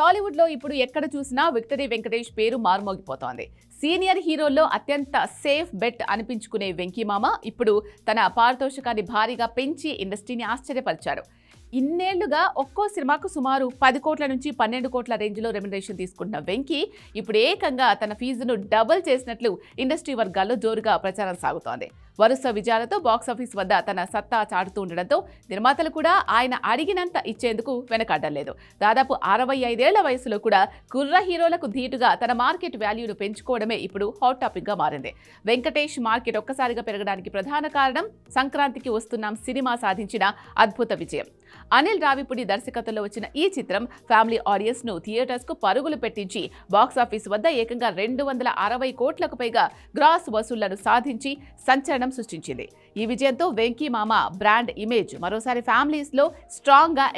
టాలీవుడ్లో ఇప్పుడు ఎక్కడ చూసినా విక్టరీ వెంకటేష్ పేరు మారుమోగిపోతోంది. సీనియర్ హీరోల్లో అత్యంత సేఫ్ బెట్ అనిపించుకునే వెంకీమామ ఇప్పుడు తన పారితోషికాన్ని భారీగా పెంచి ఇండస్ట్రీని ఆశ్చర్యపరిచారు. ఇన్నేళ్ళుగా ఒక్కో సినిమాకు సుమారు పది కోట్ల నుంచి పన్నెండు కోట్ల రేంజ్లో రెమ్యునరేషన్ తీసుకుంటున్న వెంకీ ఇప్పుడు ఏకంగా తన ఫీజును డబుల్ చేసినట్లు ఇండస్ట్రీ వర్గాల్లో జోరుగా ప్రచారం సాగుతోంది. వరుస విజయాలతో బాక్సాఫీస్ వద్ద తన సత్తా చాటుతూ ఉండడంతో నిర్మాతలు కూడా ఆయన అడిగినంత ఇచ్చేందుకు వెనకాడలేదు దాదాపు అరవై ఐదేళ్ళ వయసులో కూడా కుర్ర హీరోలకు ధీటుగా తన మార్కెట్ వాల్యూను పెంచుకోవడమే ఇప్పుడు హాట్ టాపిక్గా మారింది. వెంకటేష్ మార్కెట్ ఒక్కసారిగా పెరగడానికి ప్రధాన కారణం సంక్రాంతికి వస్తున్నాం సినిమా సాధించిన అద్భుత విజయం. అనిల్ రావిపుడి దర్శకత్వంలో వచ్చిన ఈ చిత్రం ఫ్యామిలీ ఆడియన్స్ను థియేటర్స్కు పరుగులు పెట్టించి బాక్సాఫీస్ వద్ద ఏకంగా రెండు వందల అరవై కోట్లకు పైగా గ్రాస్ వసూళ్ళను సాధించి సంచలనం సృష్టించింది. ఈ విజయంతో వెంకీ మామ బ్రాండ్ ఇమేజ్ మరోసారి ఫ్యామిలీస్లో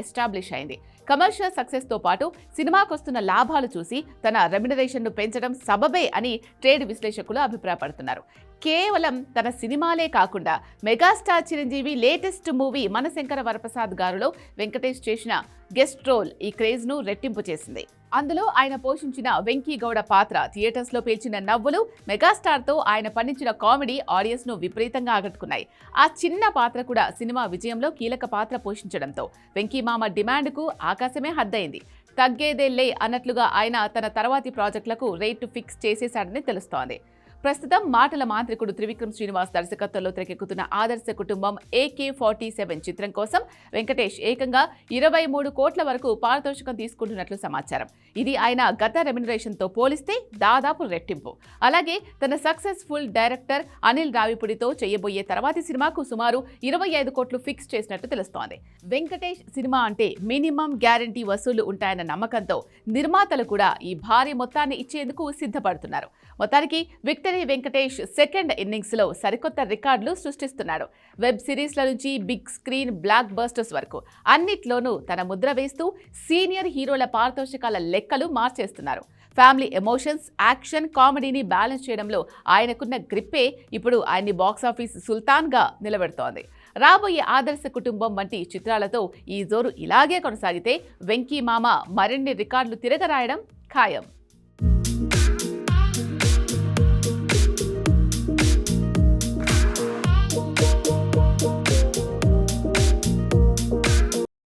ఎస్టాబ్లిష్ అయింది. కమర్షియల్ సక్సెస్తో పాటు సినిమాకొస్తున్న లాభాలు చూసి తన రెమ్యునరేషన్ను పెంచడం సబబే అని ట్రేడ్ విశ్లేషకులు అభిప్రాయపడుతున్నారు. కేవలం తన సినిమాలే కాకుండా megastar Chiranjeevi latest movie Manashankara Varaprasad గారులో Venkatesh చేసిన గెస్ట్ రోల్ ఈ క్రేజ్ను రెట్టింపు చేసింది. అందులో ఆయన పోషించిన వెంకీ గౌడ పాత్ర థియేటర్స్లో పేల్చిన నవ్వులు మెగాస్టార్తో ఆయన పండించిన కామెడీ ఆడియన్స్ను విపరీతంగా ఆకట్టుకున్నాయి. ఆ చిన్న పాత్ర కూడా సినిమా విజయంలో కీలక పాత్ర పోషించడంతో వెంకీ మామ డిమాండ్కు ఆకాశమే హద్దయింది. తగ్గేదేలే అన్నట్లుగా ఆయన తన తర్వాతి ప్రాజెక్టులకు రేటు ఫిక్స్ చేసేశాడని తెలుస్తోంది. ప్రస్తుతం మాటల మాంత్రికుడు త్రివిక్రమ్ శ్రీనివాస్ దర్శకత్వంలో తెరకెక్కుతున్న ఆదర్శ కుటుంబం ఏకే ఫార్టీ సెవెన్ చిత్రం కోసం వెంకటేష్ ఏకంగా ఇరవై మూడు కోట్ల వరకు పారితోషికం తీసుకుంటున్నట్లు సమాచారం. ఇది ఆయన గత రెమ్యునరేషన్తో పోలిస్తే దాదాపు రెట్టింపు. అలాగే తన సక్సెస్ఫుల్ డైరెక్టర్ అనిల్ రావిపూడితో చేయబోయే తర్వాతి సినిమాకు సుమారు ఇరవై ఐదు కోట్లు ఫిక్స్ చేసినట్టు తెలుస్తోంది. వెంకటేష్ సినిమా అంటే మినిమం గ్యారంటీ వసూలు ఉంటాయన్న నమ్మకంతో నిర్మాతలు కూడా ఈ భారీ మొత్తాన్ని ఇచ్చేందుకు సిద్ధపడుతున్నారు. మొత్తానికి విక్టర్ వెంకటేష్ సెకండ్ ఇన్నింగ్స్లో సరికొత్త రికార్డులు సృష్టిస్తున్నాడు. వెబ్ సిరీస్ల నుంచి బిగ్ స్క్రీన్ బ్లాక్ బస్టర్స్ వరకు అన్నిట్లోనూ తన ముద్ర వేస్తూ సీనియర్ హీరోల పారితోషికాల లెక్కలు మార్చేస్తున్నారు. ఫ్యామిలీ ఎమోషన్స్ యాక్షన్ కామెడీని బ్యాలెన్స్ చేయడంలో ఆయనకున్న గ్రిప్పే ఇప్పుడు ఆయన్ని బాక్సాఫీస్ సుల్తాన్గా నిలబెడుతోంది. రాబోయే ఆదర్శ కుటుంబం వంటి చిత్రాలతో ఈ జోరు ఇలాగే కొనసాగితే వెంకీ మామ మరిన్ని రికార్డులు తిరగరాయడం ఖాయం.